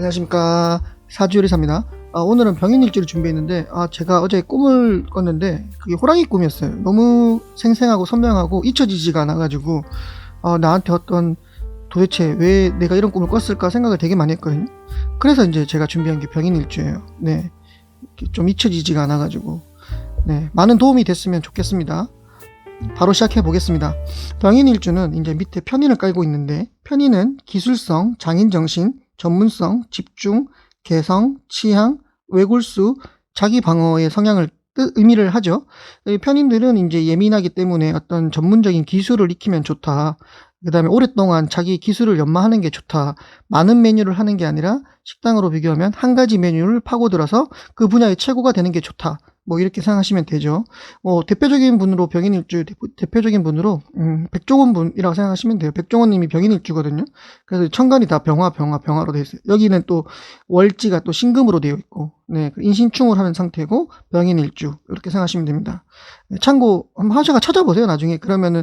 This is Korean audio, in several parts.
안녕하십니까. 사주요리사입니다. 아, 오늘은 병인일지를 준비했는데 아, 제가 어제 꿈을 꿨는데 그게 호랑이 꿈이었어요. 너무 생생하고 선명하고 잊혀지지가 않아가지고 아, 나한테 어떤 도대체 왜 내가 이런 꿈을 꿨을까 생각을 되게 많이 했거든요. 그래서 이제 제가 준비한 게 병인 일주예요. 네. 이렇게 좀 잊혀지지가 않아가지고. 네. 많은 도움이 됐으면 좋겠습니다. 바로 시작해 보겠습니다. 병인 일주는 이제 밑에 편인을 깔고 있는데 편인은 기술성, 장인 정신, 전문성, 집중, 개성, 취향, 외골수, 자기 방어의 성향을 뜻, 의미를 하죠. 이 편인들은 이제 예민하기 때문에 어떤 전문적인 기술을 익히면 좋다. 그 다음에 오랫동안 자기 기술을 연마하는 게 좋다. 많은 메뉴를 하는 게 아니라 식당으로 비교하면 한 가지 메뉴를 파고들어서 그 분야의 최고가 되는 게 좋다. 뭐 이렇게 생각하시면 되죠. 뭐 대표적인 분으로 병인일주 대표, 적인 분으로 음, 백종원 분이라고 생각하시면 돼요. 백종원님이 병인일주거든요. 그래서 천간이 다 병화, 병화, 병화로 되어 있어요. 여기는 또 월지가 또 신금으로 되어 있고, 네 인신충을 하는 상태고 병인일주 이렇게 생각하시면 됩니다. 네, 참고 한번 하셔가 찾아보세요. 나중에 그러면은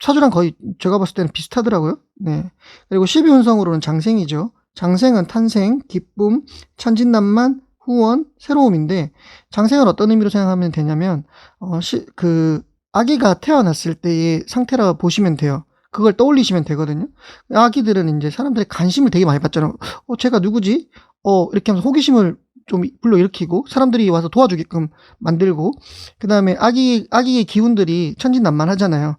사주랑 거의 제가 봤을 때는 비슷하더라고요. 네 그리고 12운성으로는 장생이죠. 장생은 탄생, 기쁨, 천진난만, 후원, 새로움인데 장생을 어떤 의미로 생각하면 되냐면 어, 시, 그 아기가 태어났을 때의 상태라 보시면 돼요. 그걸 떠올리시면 되거든요. 아기들은 이제 사람들의 관심을 되게 많이 받잖아요. 어, 제가 누구지? 어, 이렇게 하면서 호기심을 좀 불러일으키고 사람들이 와서 도와주게끔 만들고 그 다음에 아기 아기의 기운들이 천진난만하잖아요.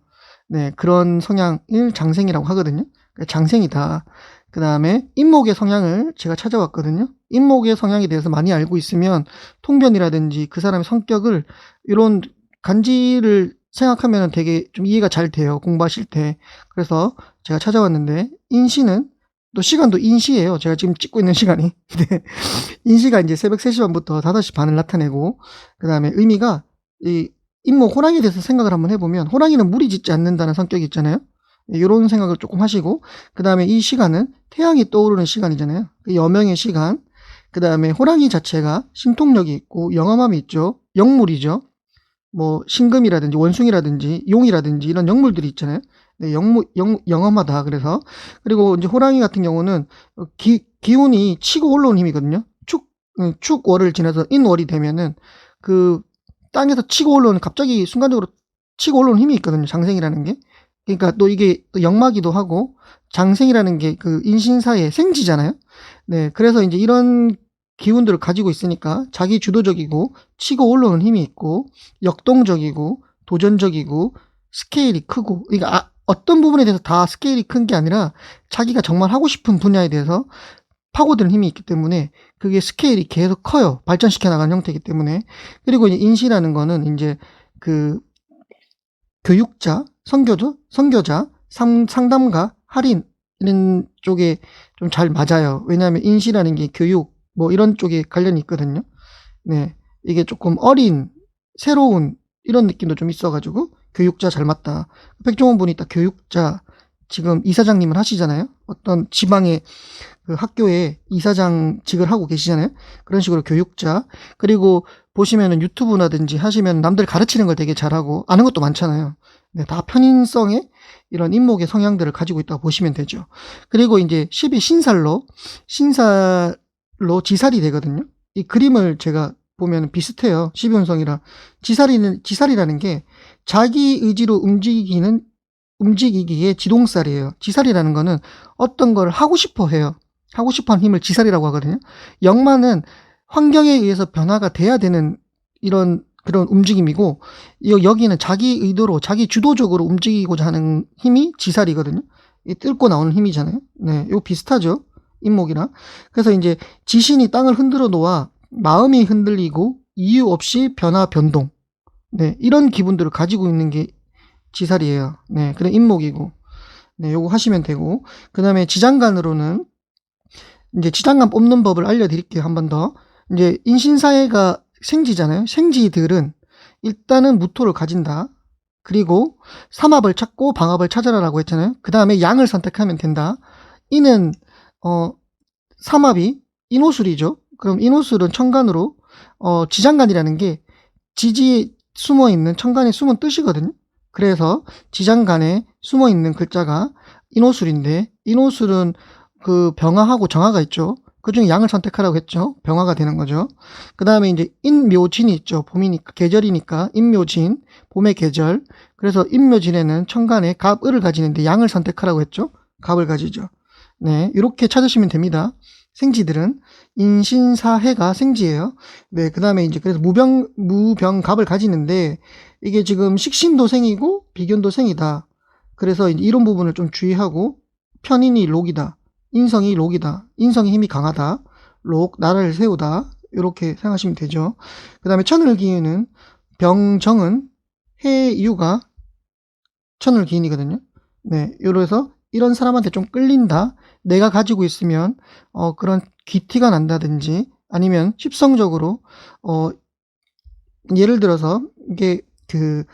네 그런 성향을 장생이라고 하거든요. 그러니까 장생이다. 그 다음에 인목의 성향을 제가 찾아왔거든요. 인목의 성향에 대해서 많이 알고 있으면 통변이라든지 그 사람의 성격을 이런 간지를 생각하면 되게 좀 이해가 잘 돼요. 공부하실 때. 그래서 제가 찾아왔는데 인시는 또 시간도 인시예요. 제가 지금 찍고 있는 시간이. 네. 인시가 이제 새벽 3시 반부터 5시 반을 나타내고 그 다음에 의미가 이 인목 호랑이에 대해서 생각을 한번 해보면 호랑이는 무리 짓지 않는다는 성격이 있잖아요. 이런 생각을 조금 하시고 그 다음에 이 시간은 태양이 떠오르는 시간이잖아요. 그 여명의 시간. 그 다음에 호랑이 자체가 신통력이 있고 영험함이 있죠. 영물이죠. 뭐 신금이라든지 원숭이라든지 용이라든지 이런 영물들이 있잖아요. 네, 영무, 영, 영험하다. 그래서 그리고 이제 호랑이 같은 경우는 기, 기운이 치고 올라오는 힘이거든요. 축, 축월을 지나서 인월이 되면은 그 땅에서 치고 올라오는 갑자기 순간적으로 치고 올라오는 힘이 있거든요. 장생이라는 게. 그러니까 또 이게 또 역마기도 하고 장생이라는 게 그 인신사의 생지잖아요. 네, 그래서 이제 이런 기운들을 가지고 있으니까 자기 주도적이고 치고 올라오는 힘이 있고 역동적이고 도전적이고 스케일이 크고 그러니까 아, 어떤 부분에 대해서 다 스케일이 큰 게 아니라 자기가 정말 하고 싶은 분야에 대해서 파고드는 힘이 있기 때문에 그게 스케일이 계속 커요. 발전시켜 나가는 형태이기 때문에 그리고 이제 인시라는 거는 이제 그 교육자, 선교자, 선교자, 상, 상담가, 할인 이런 쪽에 좀 잘 맞아요. 왜냐하면 인시라는 게 교육 뭐 이런 쪽에 관련이 있거든요. 네, 이게 조금 어린, 새로운 이런 느낌도 좀 있어가지고 교육자 잘 맞다. 백종원 분이 딱 교육자 지금 이사장님을 하시잖아요. 어떤 지방의 그 학교에 이사장직을 하고 계시잖아요. 그런 식으로 교육자. 그리고 보시면은 유튜브라든지 하시면 남들 가르치는 걸 되게 잘하고 아는 것도 많잖아요. 네, 다 편인성의 이런 인목의 성향들을 가지고 있다고 보시면 되죠. 그리고 이제 12 신살로, 신살로 지살이 되거든요. 이 그림을 제가 보면 비슷해요. 12운성이라. 지살이는, 지살이라는 게 자기 의지로 움직이기는, 움직이기에 지동살이에요. 지살이라는 거는 어떤 걸 하고 싶어 해요. 하고 싶어 하는 힘을 지살이라고 하거든요. 역마는 환경에 의해서 변화가 돼야 되는 이런 그런 움직임이고 여기는 자기 의도로 자기 주도적으로 움직이고자 하는 힘이 지살이거든요. 이 뜰고 나오는 힘이잖아요. 네, 이거 비슷하죠. 인목이랑. 그래서 이제 지신이 땅을 흔들어 놓아 마음이 흔들리고 이유 없이 변화 변동. 네, 이런 기분들을 가지고 있는 게 지살이에요. 네, 그래 인목이고. 네, 요거 하시면 되고. 그 다음에 지장간으로는 이제 지장간 뽑는 법을 알려 드릴게요. 한 번 더. 이제 인신사회가 생지잖아요. 생지들은 일단은 무토를 가진다. 그리고 삼합을 찾고 방합을 찾아라라고 했잖아요. 그 다음에 양을 선택하면 된다. 이는 어 삼합이 인호술이죠. 그럼 인호술은 천간으로 어 지장간이라는 게 지지에 숨어 있는 천간에 숨은 뜻이거든요. 그래서 지장간에 숨어 있는 글자가 인호술인데 인호술은 그 병화하고 정화가 있죠. 그 중에 양을 선택하라고 했죠. 병화가 되는 거죠. 그 다음에 이제 인묘진이 있죠. 봄이니까, 계절이니까, 인묘진, 봄의 계절. 그래서 인묘진에는 천간에 갑 을을 가지는데 양을 선택하라고 했죠. 갑을 가지죠. 네, 이렇게 찾으시면 됩니다. 생지들은 인신사해가 생지예요. 네, 그 다음에 이제 그래서 무병 무병갑을 가지는데 이게 지금 식신도 생이고 비견도 생이다. 그래서 이런 부분을 좀 주의하고 편인이 록이다. 인성이 록이다. 인성의 힘이 강하다. 록 나라를 세우다. 이렇게 생각하시면 되죠. 그 다음에 천을기운은 병정은 해유가 천을기운이거든요. 네, 요래서 이런 사람한테 좀 끌린다. 내가 가지고 있으면 어, 그런 귀티가 난다든지 아니면 십성적으로 어, 예를 들어서 이게 그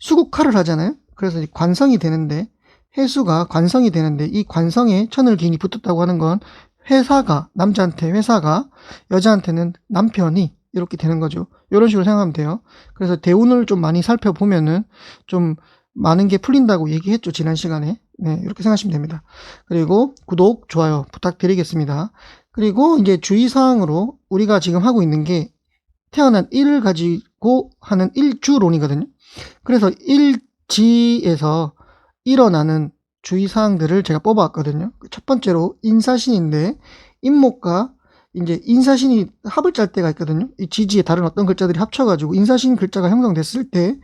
수국화를 하잖아요. 그래서 관성이 되는데 해수가 관성이 되는데 이 관성에 천을 기인이 붙었다고 하는 건 회사가 남자한테 회사가 여자한테는 남편이 이렇게 되는 거죠. 이런 식으로 생각하면 돼요. 그래서 대운을 좀 많이 살펴보면은 좀 많은 게 풀린다고 얘기했죠. 지난 시간에. 네, 이렇게 생각하시면 됩니다. 그리고 구독, 좋아요 부탁드리겠습니다. 그리고 이제 주의사항으로 우리가 지금 하고 있는 게 태어난 일을 가지고 하는 일주론이거든요. 그래서 일지에서 일어나는 주의사항들을 제가 뽑아왔거든요. 첫 번째로 인사신인데 인목과 이제 인사신이 합을 짤 때가 있거든요. 이 지지에 다른 어떤 글자들이 합쳐가지고 인사신 글자가 형성됐을 때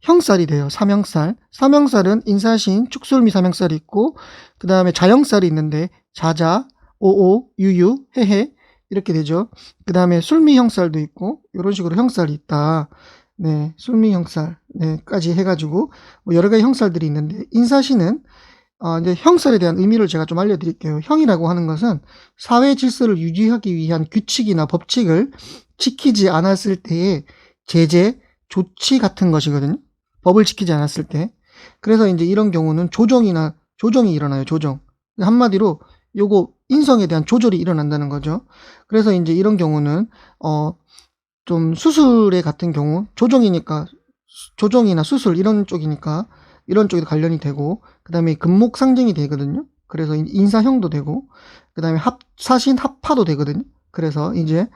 형살이 돼요. 삼형살. 삼형살은 인사신, 축술미 삼형살이 있고, 그 다음에 자형살이 있는데, 자자, 오오, 유유, 해해, 이렇게 되죠. 그 다음에 술미 형살도 있고, 이런 식으로 형살이 있다. 네, 술미 형살, 네, 까지 해가지고, 뭐 여러 가지 형살들이 있는데, 인사신은, 어, 이제 형살에 대한 의미를 제가 좀 알려드릴게요. 형이라고 하는 것은 사회 질서를 유지하기 위한 규칙이나 법칙을 지키지 않았을 때의 제재, 조치 같은 것이거든요. 법을 지키지 않았을 때. 그래서 이제 이런 경우는 조정이나 조정이 일어나요. 조정. 한마디로 요거 인성에 대한 조절이 일어난다는 거죠. 그래서 이제 이런 경우는 어 좀 수술에 같은 경우 조정이니까 조정이나 수술 이런 쪽이니까 이런 쪽에도 관련이 되고 그 다음에 금목 상징이 되거든요. 그래서 인사형도 되고 그 다음에 합 사신 합파도 되거든요. 그래서 이제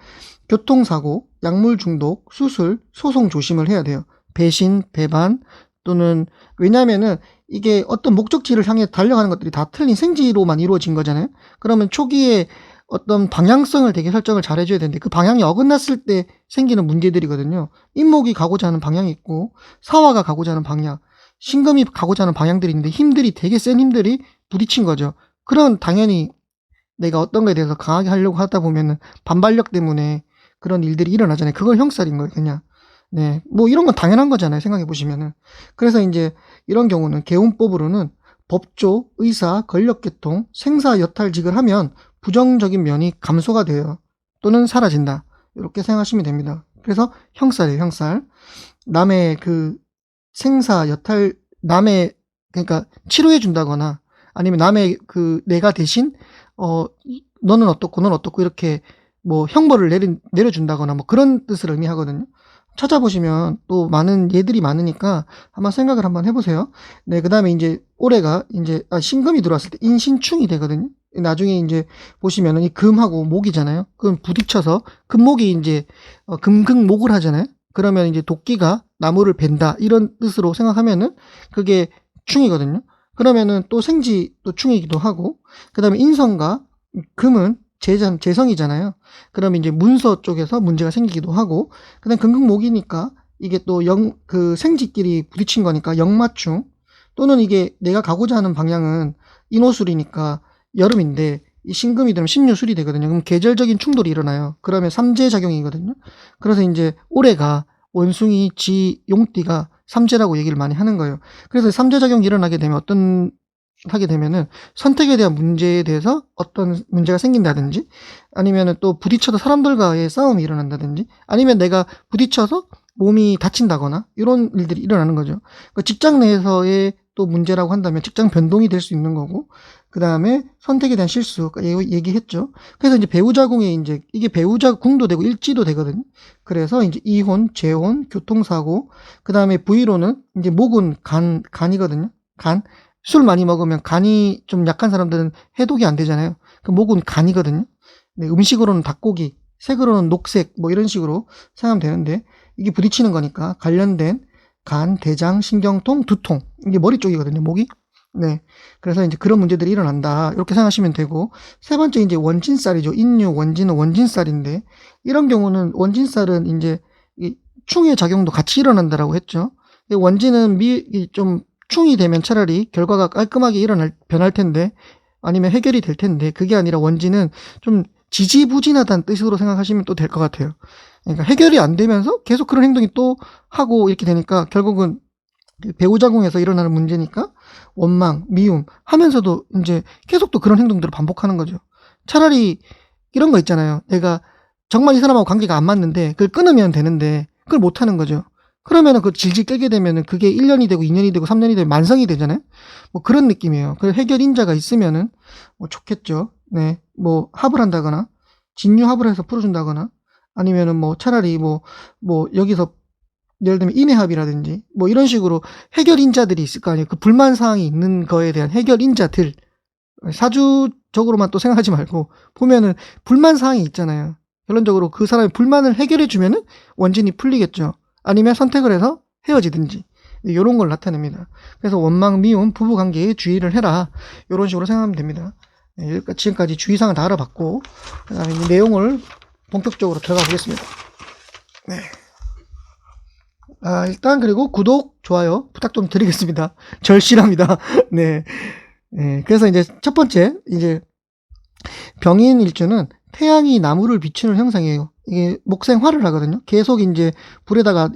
교통사고, 약물 중독, 수술, 소송 조심을 해야 돼요. 배신, 배반 또는 왜냐면은 이게 어떤 목적지를 향해 달려가는 것들이 다 틀린 생지로만 이루어진 거잖아요. 그러면 초기에 어떤 방향성을 되게 설정을 잘 해줘야 되는데 그 방향이 어긋났을 때 생기는 문제들이거든요. 인목이 가고자 하는 방향이 있고 사화가 가고자 하는 방향, 신금이 가고자 하는 방향들이 있는데 힘들이 되게 센 힘들이 부딪힌 거죠. 그런 당연히 내가 어떤 거에 대해서 강하게 하려고 하다 보면은 반발력 때문에 그런 일들이 일어나잖아요. 그걸 형살인 거예요, 그냥. 네. 뭐 이런 건 당연한 거잖아요. 생각해 보시면은. 그래서 이제 이런 경우는 개운법으로는 법조, 의사, 권력계통, 생사 여탈직을 하면 부정적인 면이 감소가 돼요. 또는 사라진다. 이렇게 생각하시면 됩니다. 그래서 형살이에요, 형살. 남의 그 생사 여탈, 남의, 그러니까 치료해 준다거나 아니면 남의 그 내가 대신, 어, 너는 어떻고, 넌 어떻고 이렇게 뭐 형벌을 내리, 내려준다거나 뭐 그런 뜻을 의미하거든요. 찾아보시면 또 많은 예들이 많으니까 한번 생각을 한번 해보세요. 네, 그 다음에 이제 올해가 이제 아, 신금이 들어왔을 때 인신충이 되거든요. 나중에 이제 보시면은 이 금하고 목이잖아요. 그럼 부딪혀서 금목이 이제 어, 금극목을 하잖아요. 그러면 이제 도끼가 나무를 벤다 이런 뜻으로 생각하면은 그게 충이거든요. 그러면은 또 생지 또 충이기도 하고 그 다음에 인성과 금은 재산, 재성이잖아요. 그러면 이제 문서 쪽에서 문제가 생기기도 하고, 그 다음 금극목이니까 이게 또 영, 그 생지끼리 부딪힌 거니까 역맞춤, 또는 이게 내가 가고자 하는 방향은 인호술이니까 여름인데, 이 신금이 되면 신유술이 되거든요. 그럼 계절적인 충돌이 일어나요. 그러면 삼재작용이거든요. 그래서 이제 올해가 원숭이, 지, 용띠가 삼재라고 얘기를 많이 하는 거예요. 그래서 삼재작용이 일어나게 되면 어떤 하게 되면은 선택에 대한 문제에 대해서 어떤 문제가 생긴다든지 아니면은 또 부딪혀서 사람들과의 싸움이 일어난다든지 아니면 내가 부딪혀서 몸이 다친다거나 이런 일들이 일어나는 거죠. 그러니까 직장 내에서의 또 문제라고 한다면 직장 변동이 될 수 있는 거고 그 다음에 선택에 대한 실수 얘기했죠. 그래서 이제 배우자궁에 이제 이게 배우자궁도 되고 일지도 되거든요. 그래서 이제 이혼, 재혼, 교통사고 그 다음에 부위로는 이제 목은 간 간이거든요. 간 술 많이 먹으면 간이 좀 약한 사람들은 해독이 안 되잖아요. 그 목은 간이거든요. 네, 음식으로는 닭고기, 색으로는 녹색, 뭐 이런 식으로 생각하면 되는데, 이게 부딪히는 거니까 관련된 간, 대장, 신경통, 두통. 이게 머리 쪽이거든요, 목이. 네. 그래서 이제 그런 문제들이 일어난다. 이렇게 생각하시면 되고, 세 번째 이제 원진살이죠. 인류, 원진은 원진살인데, 이런 경우는 원진살은 이제 이 충의 작용도 같이 일어난다라고 했죠. 이 원진은 미, 이좀 충이 되면 차라리 결과가 깔끔하게 일어날, 변할 텐데, 아니면 해결이 될 텐데, 그게 아니라 원진은 좀 지지부진하다는 뜻으로 생각하시면 또 될 것 같아요. 그러니까 해결이 안 되면서 계속 그런 행동이 또 하고 이렇게 되니까 결국은 그 배우자궁에서 일어나는 문제니까 원망, 미움 하면서도 이제 계속 또 그런 행동들을 반복하는 거죠. 차라리 이런 거 있잖아요. 내가 정말 이 사람하고 관계가 안 맞는데 그걸 끊으면 되는데 그걸 못 하는 거죠. 그러면은 그 질질 끌게 되면은 그게 1년이 되고 2년이 되고 3년이 되고 만성이 되잖아요. 뭐 그런 느낌이에요. 그래서 해결 인자가 있으면은 뭐 좋겠죠. 네. 뭐 합을 한다거나 진유 합을 해서 풀어준다거나 아니면은 뭐 차라리 뭐뭐 여기서 예를 들면 인해합이라든지 뭐 이런 식으로 해결 인자들이 있을 거 아니에요. 그 불만 사항이 있는 거에 대한 해결 인자들 사주적으로만 또 생각하지 말고 보면은 불만 사항이 있잖아요. 결론적으로 그 사람의 불만을 해결해 주면은 원진이 풀리겠죠. 아니면 선택을 해서 헤어지든지 이런 걸 나타냅니다. 그래서 원망, 미움, 부부 관계에 주의를 해라. 이런 식으로 생각하면 됩니다. 네, 지금까지 주의사항을 다 알아봤고 그다음에 이 내용을 본격적으로 들어가 보겠습니다. 네. 아, 일단 그리고 구독, 좋아요 부탁 좀 드리겠습니다. 절실합니다. 네. 네. 그래서 이제 첫 번째 이제 병인 일주는 태양이 나무를 비추는 형상이에요. 이게 목생화를 하거든요. 계속 이제 불에다가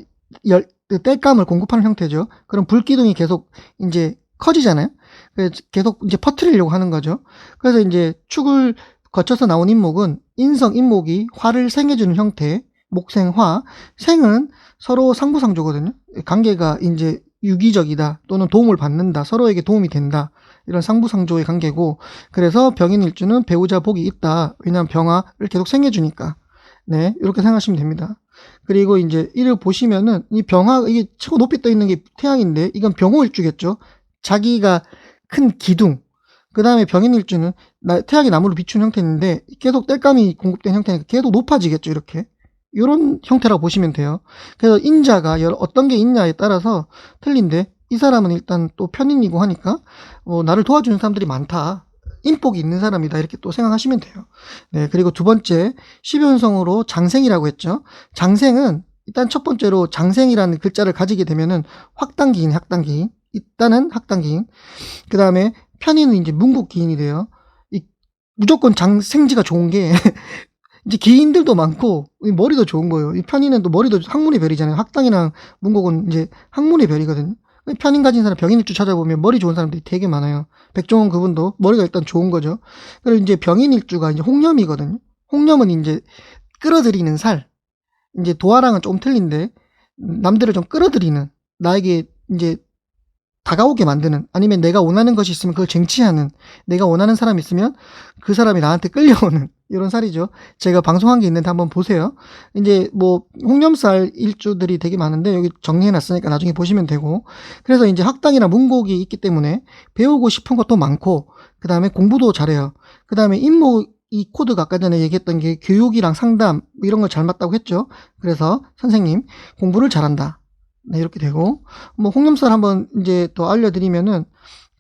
열 땔감을 공급하는 형태죠. 그럼 불기둥이 계속 이제 커지잖아요. 그래서 계속 이제 퍼뜨리려고 하는 거죠. 그래서 이제 축을 거쳐서 나온 인목은 인성 인목이 화를 생해주는 형태, 목생화. 생은 서로 상부상조거든요. 관계가 이제 유기적이다 또는 도움을 받는다, 서로에게 도움이 된다. 이런 상부상조의 관계고, 그래서 병인일주는 배우자 복이 있다. 왜냐하면 병화를 계속 생해주니까. 네, 이렇게 생각하시면 됩니다. 그리고 이제 이를 보시면은 이 병화 이게 최고 높이 떠 있는 게 태양인데 이건 병호일주겠죠. 자기가 큰 기둥. 그 다음에 병인일주는 나- 태양이 나무를 비추는 형태인데 계속 땔감이 공급된 형태니까 계속 높아지겠죠. 이렇게. 이런 형태라고 보시면 돼요. 그래서 인자가 어떤 게 있냐에 따라서 틀린데 이 사람은 일단 또 편인이고 하니까 어, 나를 도와주는 사람들이 많다. 인복이 있는 사람이다. 이렇게 또 생각하시면 돼요. 네, 그리고 두 번째, 12연성으로 장생이라고 했죠. 장생은 일단 첫 번째로 장생이라는 글자를 가지게 되면은 확단기인, 확단기인. 일단은 확단기인. 그 다음에 편인은 이제 문국기인이 돼요. 이, 무조건 장생지가 좋은 게 이제 기인들도 많고 이 머리도 좋은 거예요. 이 편인은 또 머리도 학문의 별이잖아요. 학당이랑 문곡은 이제 학문의 별이거든요. 편인 가진 사람 병인일주 찾아보면 머리 좋은 사람들이 되게 많아요. 백종원 그분도 머리가 일단 좋은 거죠. 그리고 이제 병인일주가 이제 홍념이거든요. 홍념은 이제 끌어들이는 살. 이제 도화랑은 조금 틀린데 음, 남들을 좀 끌어들이는 나에게 이제 다가오게 만드는 아니면 내가 원하는 것이 있으면 그걸 쟁취하는 내가 원하는 사람이 있으면 그 사람이 나한테 끌려오는 이런 살이죠. 제가 방송한 게 있는데 한번 보세요. 이제 뭐 홍념살 일주들이 되게 많은데 여기 정리해 놨으니까 나중에 보시면 되고 그래서 이제 학당이나 문곡이 있기 때문에 배우고 싶은 것도 많고 그 다음에 공부도 잘해요. 그 다음에 인목 이 코드가 아까 전에 얘기했던 게 교육이랑 상담 뭐 이런 걸 잘 맞다고 했죠. 그래서 선생님 공부를 잘한다. 네, 이렇게 되고 뭐 홍념살 한번 이제 또 알려드리면은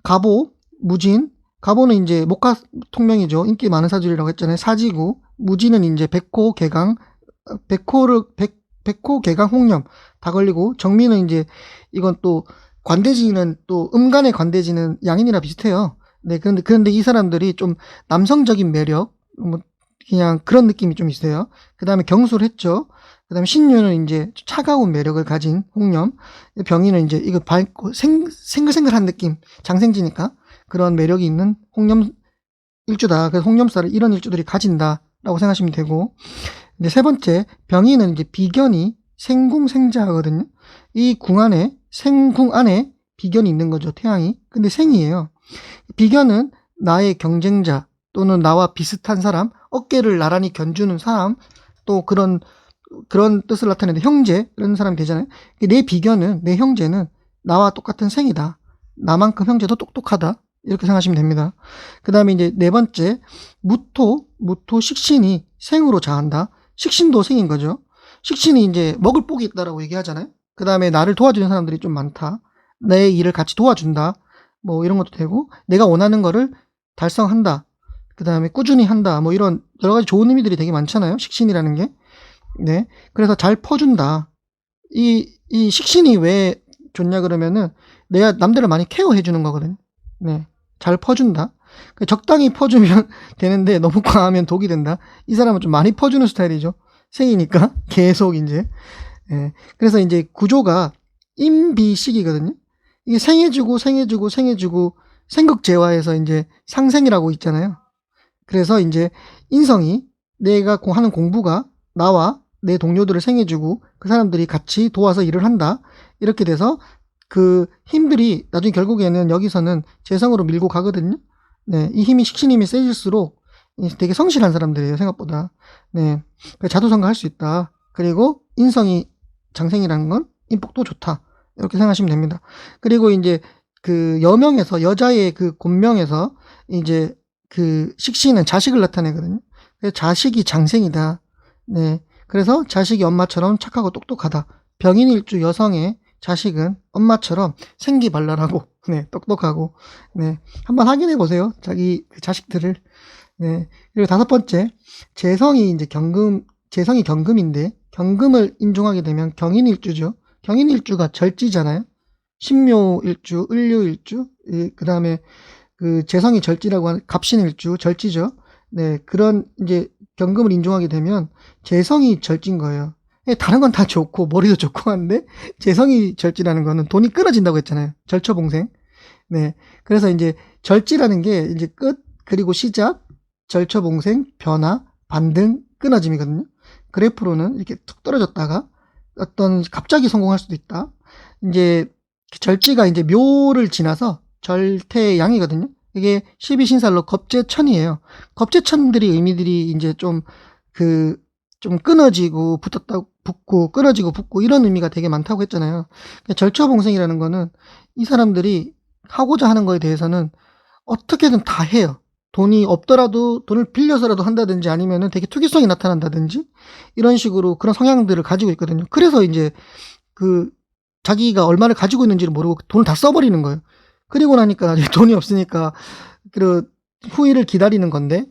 가보, 무진, 가보는 이제 목화 통명이죠. 인기 많은 사주리라고 했잖아요. 사지구, 무진은 이제 백호, 개강, 어, 백호를 백 백호, 개강, 홍념 다 걸리고 정미는 이제 이건 또 관대지는 또 음간의 관대지는 양인이랑 비슷해요. 네, 그런데 그런데 이 사람들이 좀 남성적인 매력, 뭐 그냥 그런 느낌이 좀 있어요. 그 다음에 경수를 했죠. 그 다음에 신유는 이제 차가운 매력을 가진 홍념, 병인은 이제 이거 밝고 생, 생글생글한 느낌, 장생지니까 그런 매력이 있는 홍념 일주다. 그래서 홍념살을 이런 일주들이 가진다라고 생각하시면 되고, 이제 세 번째 병인은 이제 비견이 생궁생자거든요. 이 궁 안에 생궁 안에 비견이 있는 거죠. 태양이. 근데 생이에요. 비견은 나의 경쟁자 또는 나와 비슷한 사람, 어깨를 나란히 견주는 사람, 또 그런 그런 뜻을 나타내는 형제 이런 사람이 되잖아요. 내 비견은 내 형제는 나와 똑같은 생이다. 나만큼 형제도 똑똑하다. 이렇게 생각하시면 됩니다. 그 다음에 이제 네 번째, 무토, 무토 식신이 생으로 자한다. 식신도 생인 거죠. 식신이 이제 먹을 복이 있다라고 얘기하잖아요. 그 다음에 나를 도와주는 사람들이 좀 많다. 내 일을 같이 도와준다. 뭐 이런 것도 되고, 내가 원하는 거를 달성한다. 그 다음에 꾸준히 한다. 뭐 이런 여러 가지 좋은 의미들이 되게 많잖아요. 식신이라는 게. 네. 그래서 잘 퍼준다. 이, 이 식신이 왜 좋냐 그러면은 내가 남들을 많이 케어해 주는 거거든요. 네. 잘 퍼준다. 그 적당히 퍼주면 되는데 너무 과하면 독이 된다. 이 사람은 좀 많이 퍼주는 스타일이죠. 생이니까 계속 이제. 예. 그래서 이제 구조가 임비식이거든요. 이게 생해주고 생해주고 생해주고 생극재화에서 이제 상생이라고 있잖아요. 그래서 이제 인성이 내가 고- 하는 공부가 나와 내 동료들을 생해주고 그 사람들이 같이 도와서 일을 한다. 이렇게 돼서 그 힘들이 나중에 결국에는 여기서는 재성으로 밀고 가거든요. 네, 이 힘이 식신 힘이 세질수록 되게 성실한 사람들이에요 생각보다. 네, 그래서 자도성가 할 수 있다. 그리고 인성이 장생이라는 건 인복도 좋다. 이렇게 생각하시면 됩니다. 그리고 이제 그 여명에서 여자의 그 곤명에서 이제 그 식신은 자식을 나타내거든요. 자식이 장생이다. 네, 그래서 자식이 엄마처럼 착하고 똑똑하다. 병인일주 여성의 자식은 엄마처럼 생기발랄하고 네 똑똑하고 네 한번 확인해 보세요. 자기 그 자식들을. 네 그리고 다섯 번째 재성이 이제 경금 재성이 경금인데 경금을 인종하게 되면 경인일주죠. 경인일주가 절지잖아요. 신묘일주 을류일주 그 다음에 그 재성이 절지라고 하는 갑신일주 절지죠. 네 그런 이제 경금을 인종하게 되면 재성이 절진 거예요 예, 다른 건 다 좋고 머리도 좋고 한데 재성이 절지라는 거는 돈이 끊어진다고 했잖아요. 절처봉생. 네. 그래서 이제 절지라는 게 이제 끝 그리고 시작 절처봉생 변화 반등 끊어짐이거든요. 그래프로는 이렇게 툭 떨어졌다가 어떤 갑자기 성공할 수도 있다. 이제 절지가 이제 묘를 지나서 절태양이거든요. 이게 12신살로 겁재천이에요. 겁재천들이 의미들이 이제 좀그 좀 끊어지고 붙었다 붙고 끊어지고 붙고 이런 의미가 되게 많다고 했잖아요. 그러니까 절처봉생이라는 거는 이 사람들이 하고자 하는 거에 대해서는 어떻게든 다 해요. 돈이 없더라도 돈을 빌려서라도 한다든지 아니면은 되게 투기성이 나타난다든지 이런 식으로 그런 성향들을 가지고 있거든요. 그래서 이제 그 자기가 얼마를 가지고 있는지를 모르고 돈을 다 써버리는 거예요. 그리고 나니까 돈이 없으니까 그 후일을 기다리는 건데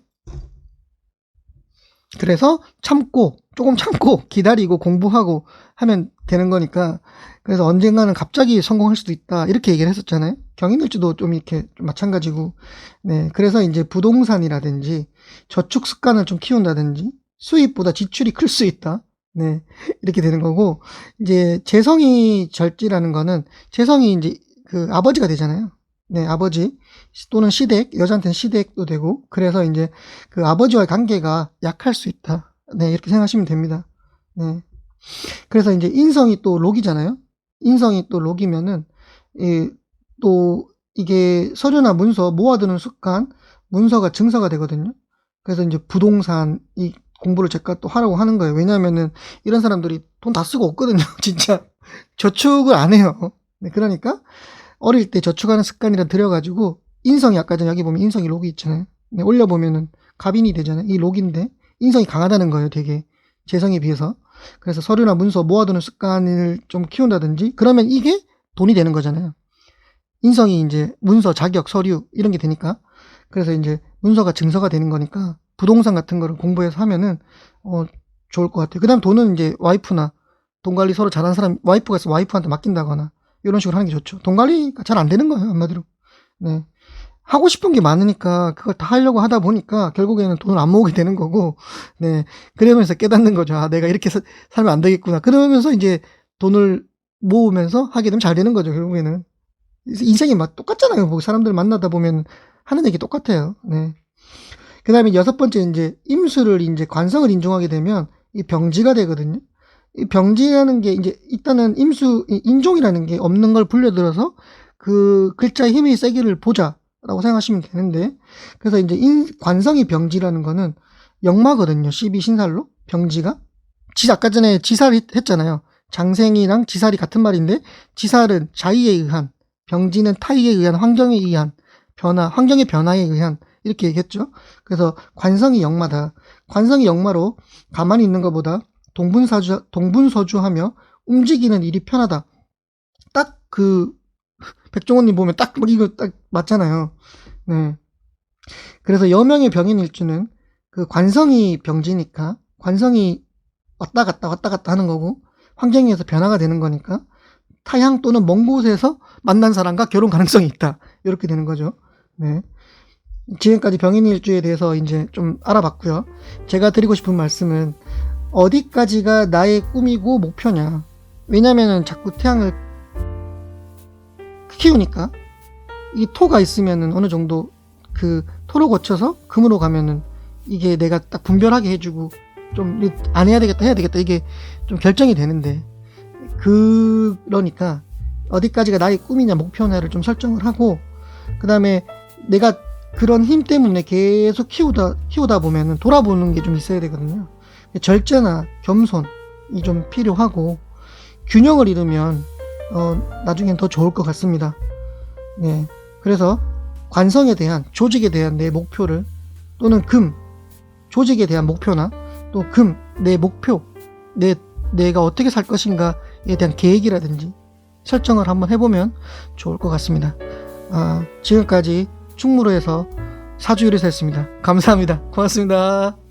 그래서 참고 조금 참고 기다리고 공부하고 하면 되는 거니까 그래서 언젠가는 갑자기 성공할 수도 있다 이렇게 얘기를 했었잖아요. 경인일주도 좀 이렇게 좀 마찬가지고 네 그래서 이제 부동산이라든지 저축 습관을 좀 키운다든지 수입보다 지출이 클 수 있다. 네 이렇게 되는 거고 이제 재성이 절지라는 거는 재성이 이제 그 아버지가 되잖아요. 네 아버지 또는 시댁 여자한테는 시댁도 되고 그래서 이제 그 아버지와의 관계가 약할 수 있다. 네, 이렇게 생각하시면 됩니다. 네. 그래서 이제 인성이 또 록이잖아요. 인성이 또 록이면은, 이, 또, 이게 서류나 문서 모아두는 습관, 문서가 증서가 되거든요. 그래서 이제 부동산, 이 공부를 제가 또 하라고 하는 거예요. 왜냐면은 이런 사람들이 돈 다 쓰고 없거든요. 진짜. 저축을 안 해요. 네, 그러니까 어릴 때 저축하는 습관이라 들여가지고 인성이 아까 전에 여기 보면 인성이 록이 있잖아요. 네, 올려보면은 갑인이 되잖아요. 이 록인데 인성이 강하다는 거예요, 되게. 재성에 비해서. 그래서 서류나 문서 모아두는 습관을 좀 키운다든지, 그러면 이게 돈이 되는 거잖아요. 인성이 이제 문서, 자격, 서류, 이런 게 되니까. 그래서 이제 문서가 증서가 되는 거니까, 부동산 같은 거를 공부해서 하면은, 어, 좋을 것 같아요. 그 다음 돈은 이제 와이프나, 돈 관리 서로 잘하는 사람, 와이프가 있어 와이프한테 맡긴다거나, 이런 식으로 하는 게 좋죠. 돈 관리가 잘 안 되는 거예요, 한마디로. 네. 하고 싶은 게 많으니까 그걸 다 하려고 하다 보니까 결국에는 돈을 안 모으게 되는 거고, 네. 그러면서 깨닫는 거죠. 아, 내가 이렇게 사- 살면 안 되겠구나. 그러면서 이제 돈을 모으면서 하게 되면 잘 되는 거죠, 결국에는. 인생이 막 똑같잖아요. 뭐 사람들 만나다 보면 하는 얘기 똑같아요. 네. 그 다음에 여섯 번째 이제 임수를 이제 관성을 인종하게 되면 이 병지가 되거든요. 이 병지라는 게 이제 일단은 임수, 이 인종이라는 게 없는 걸 불려들어서 그 글자의 힘이 세기를 보자. 라고 생각하시면 되는데 그래서 이제 인, 관성이 병지라는 거는 역마거든요 12 신살로 병지가 지 아까 전에 지살 했잖아요 장생이랑 지살이 같은 말인데 지살은 자의에 의한 병지는 타의에 의한 환경에 의한 변화, 환경의 변화에 의한 이렇게 얘기했죠. 그래서 관성이 역마다 관성이 역마로 가만히 있는 것보다 동분사주 동분서주하며 움직이는 일이 편하다. 딱 그 백종원님 보면 딱 이거 딱 맞잖아요. 네. 그래서 여명의 병인 일주는 그 관성이 병지니까 관성이 왔다 갔다 왔다 갔다 하는 거고 환경에 의해서 변화가 되는 거니까 타향 또는 먼 곳에서 만난 사람과 결혼 가능성이 있다. 이렇게 되는 거죠. 네. 지금까지 병인 일주에 대해서 이제 좀 알아봤고요. 제가 드리고 싶은 말씀은 어디까지가 나의 꿈이고 목표냐. 왜냐면은 자꾸 태양을 키우니까 이 토가 있으면은 어느 정도 그 토로 거쳐서 금으로 가면은 이게 내가 딱 분별하게 해주고 좀 안 해야 되겠다 해야 되겠다 이게 좀 결정이 되는데 그러니까 어디까지가 나의 꿈이냐 목표냐를 좀 설정을 하고 그 다음에 내가 그런 힘 때문에 계속 키우다 키우다 보면은 돌아보는 게 좀 있어야 되거든요. 절제나 겸손이 좀 필요하고 균형을 잃으면 어, 나중엔 더 좋을 것 같습니다. 네, 그래서 관성에 대한 조직에 대한 내 목표를 또는 금 조직에 대한 목표나 또 금 내 목표 내 내가 어떻게 살 것인가에 대한 계획이라든지 설정을 한번 해보면 좋을 것 같습니다. 아, 지금까지 충무로에서 사주요리사였습니다. 감사합니다. 고맙습니다.